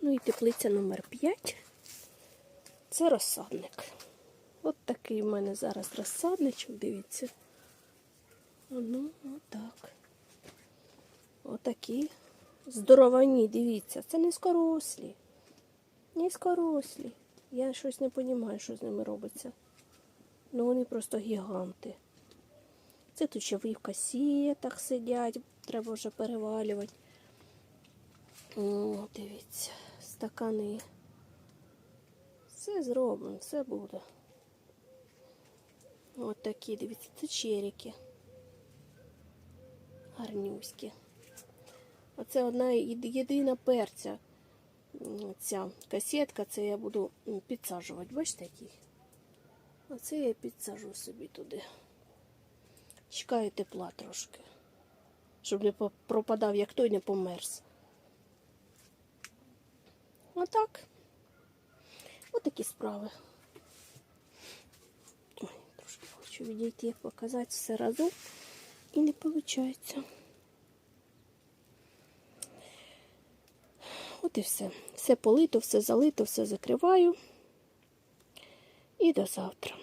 Ну і теплиця номер 5. Це розсадник. От такий в мене зараз розсадничок, дивіться. Ну, отак. Отакі. Здоровані, дивіться. Це низькорослі. Низькорослі. Я щось не розумію, що з ними робиться. Ну вони просто гіганти. Це тут ще в касетах сидять, треба вже перевалювати. О, дивіться, стакани. Все зроблено, все буде. От такі, дивіться, це черіки. Гарнюські. Оце одна єдина перця. Ця касетка, це я буду підсаджувати. Бачите, який? Оце я підсажу собі туди. Чекаю тепла трошки. Щоб не пропадав, як той не померз. Отак. Отакі справи. Ой, трошки хочу відійти, показати все разом. І не виходить. От і все. Все полито, все залито, все закриваю. І до завтра.